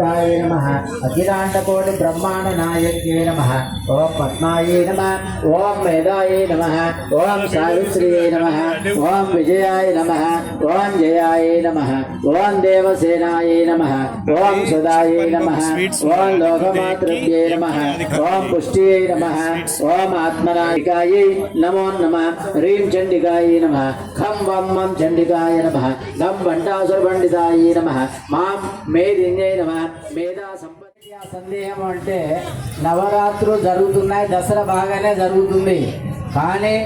य नमः अखिलाण्डकोटि ब्रह्माण्डनायक्ये नमः ॐ पद्मायै नमः ॐ मेधायै नमः ॐ सावित्र्यै नमः विजयाय नमः ॐ जयाय नम ओं देवसेनायै नमः ॐ सदायै नमः ॐ लोकमातृभ्यै नमः ॐ पुष्ट्यै नमः ॐ आत्मनायिकायै नमो नम ह्रीं चण्डिकायै नम खं वं मं चण्डिकाय नम दं भण्डासुरभण्डितायै नमः माँ नमः మేధా సంపత్తి సందేహం అంటే నవరాత్రులు జరుగుతున్నాయి దసరా బాగానే జరుగుతుంది. కానీ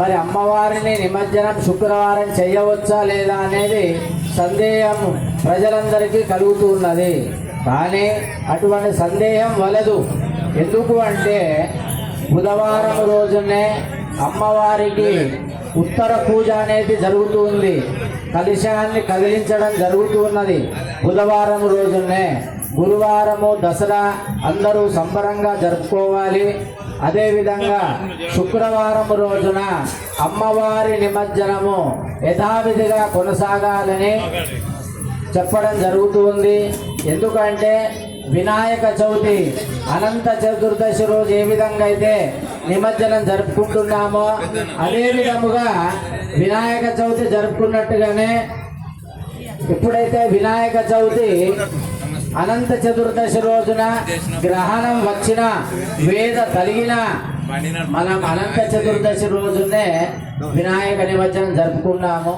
మరి అమ్మవారిని నిమజ్జనం శుక్రవారం చేయవచ్చా లేదా అనేది సందేహం ప్రజలందరికీ కలుగుతూ ఉన్నది కానీ అటువంటి సందేహం వలదు. ఎందుకు అంటే బుధవారం రోజునే అమ్మవారికి ఉత్తర పూజ అనేది జరుగుతుంది. కలుషాన్ని కదిలించడం జరుగుతున్నది. బుధవారం రోజునే గురువారము దసరా అందరూ సంబరంగా జరుపుకోవాలి. అదేవిధంగా శుక్రవారం రోజున అమ్మవారి నిమజ్జనము యథావిధిగా కొనసాగాలని చెప్పడం జరుగుతుంది. ఎందుకంటే వినాయక చవితి అనంత చతుర్దశి రోజు ఏ విధంగా అయితే నిమజ్జనం జరుపుకుంటున్నామో అదే విధముగా వినాయక చవితి జరుపుకున్నట్టుగానే ఎప్పుడైతే వినాయక చవితి అనంత చతుర్దశి రోజున గ్రహణం వచ్చిన వేద కలిగిన మనం అనంత చతుర్దశి రోజునే వినాయక నిమజ్జనం జరుపుకున్నాము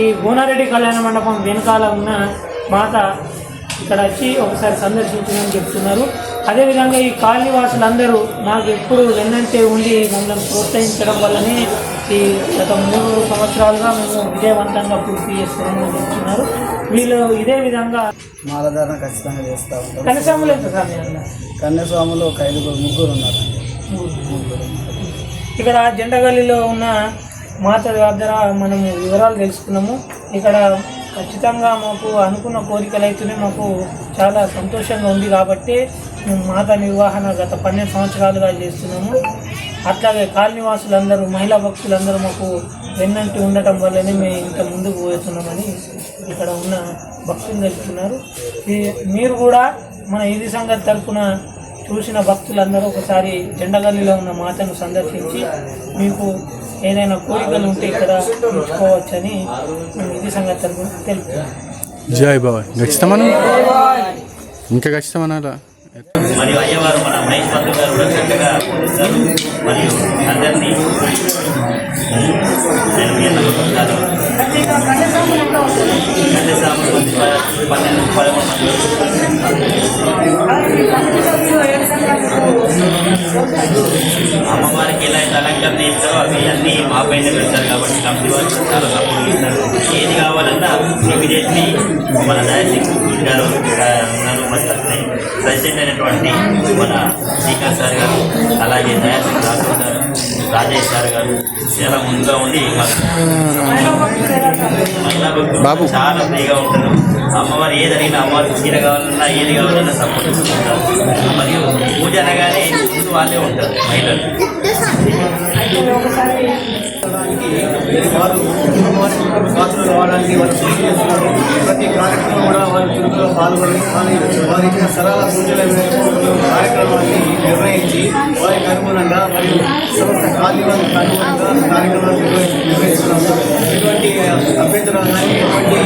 ఈ భువనారెడ్డి కళ్యాణ మండపం వెనకాల ఉన్న మాత ఇక్కడ వచ్చి ఒకసారి సందర్శించమని చెప్తున్నారు. అదేవిధంగా ఈ కాలనీవాసులందరూ నాకు ఎప్పుడు వెన్నంటే ఉండి మమ్మల్ని ప్రోత్సహించడం వల్లనే ఈ గత మూడు సంవత్సరాలుగా మేము విజయవంతంగా పూర్తి చేస్తున్నామని చెప్తున్నారు. వీళ్ళు ఇదే విధంగా మాలధారణ ఖచ్చితంగా చేస్తూ ఉంటాం కనీసములు ఎంత సార్? కన్యాస్వాములు ఒక ఐదుగురు ముగ్గురు ఉన్నారు. ఇక్కడ జెండగల్లిలో ఉన్న మాత దగ్గర మనం వివరాలు తెలుసుకున్నాము. ఇక్కడ ఖచ్చితంగా మాకు అనుకున్న కోరికలు అయితేనే మాకు చాలా సంతోషంగా ఉంది కాబట్టి మేము మాత నిర్వహణ గత పన్నెండు సంవత్సరాలుగా చేస్తున్నాము. అట్లాగే కాలనివాసులందరూ మహిళా భక్తులందరూ మాకు వెన్నంటి ఉండటం వల్లనే మేము ఇంత ముందుకు పోతున్నామని ఇక్కడ ఉన్న భక్తులు తెలుపుతున్నారు. మీరు కూడా మన ఇది సంగతి తరఫున చూసిన భక్తులందరూ ఒకసారి జెండగల్లిలో ఉన్న మాతను సందర్శించి మీకు ఏదైనా కోరికలు ఉంటే ఇక్కడ ఉంచుకోవచ్చని మేము ఇది సంగతి తరపున తెలుపుతున్నాం. జై బాబాయ్ ఖచ్చితమను? ఇంకా ఖచ్చితమనాలా? మరియు అయ్యవారు మన మహేష్ భద్ర గారు కూడా చక్కగా ఇస్తారు మరియు అందరినీ నేను మీ అందరూ కన్యసాములు పన్నెండు పదమూడు అమ్మవారికి ఎలా అయితే అలంకరణ ఇస్తారో అవి అన్నీ మా పైన పెడతారు కాబట్టి కంపెనీ వారు చాలా సపోర్ట్ ఇస్తారు. ఏది కావాలన్నా ఇమీడియట్లీ మన డయాసింగ్ గారు ఉన్నారు మరి అట్లనే ప్రెసిడెంట్ అయినటువంటి మన శ్రీకాంత్ సార్ గారు అలాగే దయాసింగ్ రాఘవ్ గారు రాజేష్ సార్ గారు చాలా ముందుగా ఉండి మహిళా బాబు. చాలా ఫ్రీగా ఉంటారు అమ్మవారు ఏది అడిగినా అమ్మవారికి చీర కావాలన్నా ఏది కావాలన్నా సపోర్ట్ ఇస్తుంటారు మరియు పూజ అనగానే చేసేది వాళ్ళే ఉంటారు మహిళలు. పాత్రలు రావడానికి వారు కృషి చేస్తున్నారు ప్రతి కార్యక్రమం కూడా వారి చురుకులో పాల్గొని వారి వారి ఇచ్చిన సరళ సూచనల కార్యక్రమాన్ని నిర్వహించి వారికి అనుగుణంగా మరియు సమస్త కార్యక్రమాలకు అనుగుణంగా కార్యక్రమాలు నిర్వహిస్తున్నాము ఎటువంటి అభ్యంతరాలు కానీ ఎటువంటి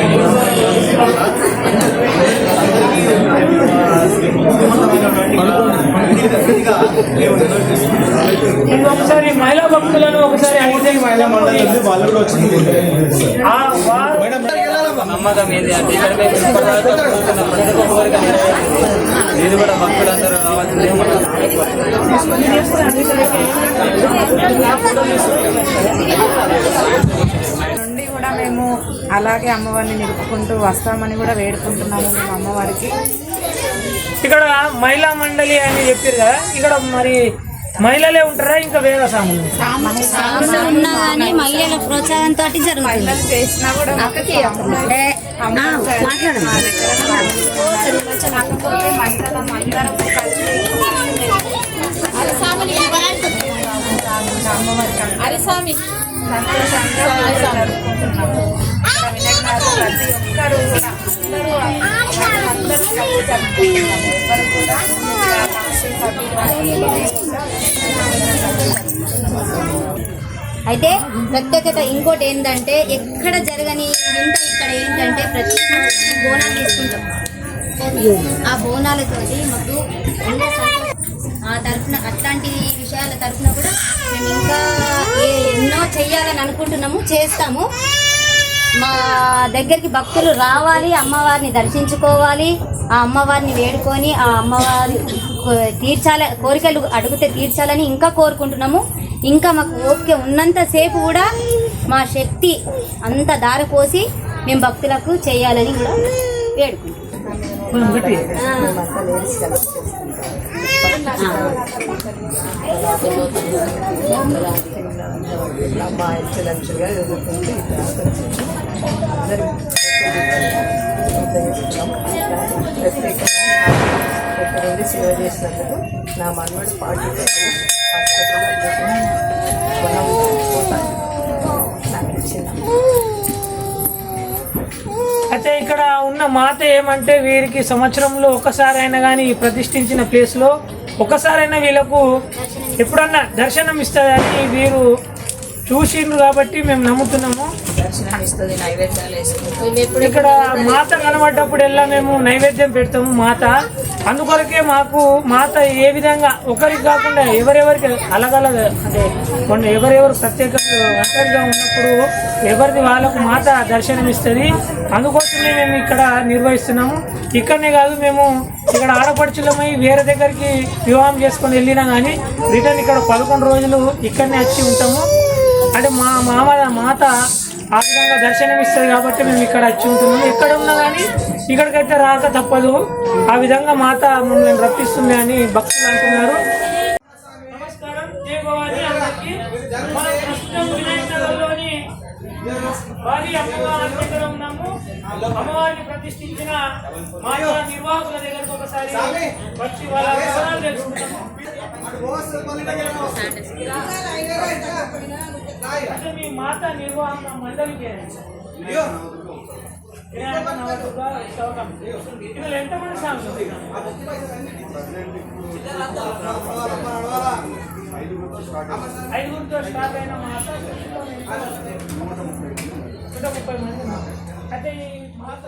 ఒకసారి మహిళా భక్తులను ఒకసారి అడిగితే మహిళా మండలి వాళ్ళు కూడా వచ్చింది. ఆ వారు నమ్మకం ఏంటి? అంటే ఇక్కడ మేము ఇప్పటిదాకా కూర్చున్న ప్రతి ఒక్కరికి నేను కూడా భక్తులందరూ రావాల్సిందే నుండి కూడా మేము అలాగే అమ్మవారిని నిలుపుకుంటూ వస్తామని కూడా వేడుకుంటున్నాము మేము అమ్మవారికి. ఇక్కడ మహిళా మండలి అని చెప్పారు కదా ఇక్కడ మరి మహిళలే ఉంటారా? ఇంకా వేరే సాములు సాగులో ఉన్నా కానీ మహిళల ప్రోత్సాహంతో జరుగుతుంది చేసినా ప్రతి ఒక్కరు కూడా అయితే ప్రత్యేకత ఇంకోటి ఏంటంటే ఎక్కడ జరగని వింత ఇక్కడ ఏంటంటే ప్రతి బోనాలు తీసుకుంటాం. ఆ బోనాలతోటి మాకు తరఫున అట్లాంటి విషయాల తరఫున కూడా మేము ఇంకా ఎన్నో చెయ్యాలని అనుకుంటున్నాము చేస్తాము. మా దగ్గరికి భక్తులు రావాలి అమ్మవారిని దర్శించుకోవాలి. ఆ అమ్మవారిని వేడుకొని ఆ అమ్మవారి తీర్చాల కోరికలు అడిగితే తీర్చాలని ఇంకా కోరుకుంటున్నాము. ఇంకా మాకు ఓపిక ఉన్నంతసేపు కూడా మా శక్తి అంత దారపోసి మేము భక్తులకు చేయాలని కూడా వేడుకుంటున్నాం మా ఎక్సలెన్స్గా ప్రత్యేకంగా సేవ చేసినందుకు నా మనవడు పార్టీ అయితే ఇక్కడ ఉన్న మాత ఏమంటే వీరికి సంవత్సరంలో ఒకసారైనా కానీ ప్రతిష్ఠించిన ప్లేస్లో ఒకసారైనా వీళ్ళకు ఎప్పుడన్నా దర్శనం ఇస్తుందని వీరు చూసిండ్రు కాబట్టి మేము నమ్ముతున్నాము. ఇక్కడ మాత కనబడ్డప్పుడల్లా మేము నైవేద్యం పెడతాము మాత. అందుకొరకే మాకు మాత ఏ విధంగా ఒకరికి కాకుండా ఎవరెవరికి అలగలగ అంటే కొన్ని ఎవరెవరు ప్రత్యేకంగా ఒంటరిగా ఉన్నప్పుడు ఎవరిది వాళ్ళకు మాత దర్శనం ఇస్తుంది అందుకోసమే మేము ఇక్కడ నిర్వహిస్తున్నాము. ఇక్కడనే కాదు మేము ఇక్కడ ఆడపడుచులమై వేరే దగ్గరికి వివాహం చేసుకొని వెళ్ళినా కానీ రిటర్న్ ఇక్కడ పదకొండు రోజులు ఇక్కడనే వచ్చి ఉంటాము. అంటే మా మామ మాత ఆ విధంగా దర్శనం ఇస్తుంది కాబట్టి మేము ఇక్కడ వచ్చి ఉంటున్నాము. ఎక్కడ ఉన్నా కానీ ఇక్కడికైతే రాక తప్పదు. ఆ విధంగా మాత మమ్మల్ని రప్పిస్తుంది అని భక్తులు అంటున్నారు. నమస్కారం. జై అమ్మవారి దగ్గర ఉన్నాము. అమ్మవారిని ప్రతిష్ఠించిన మా యొక్క నిర్వాహకుల దగ్గరకు ఒకసారి వచ్చి వాళ్ళ వివరాలు తెలుసుకుంటాము. అంటే మీ మాత నిర్వహణ మండలికి. ఐదుగురితో స్టార్ట్ అయిన మాట నూట ముప్పై మంది అయితే ఈ మాత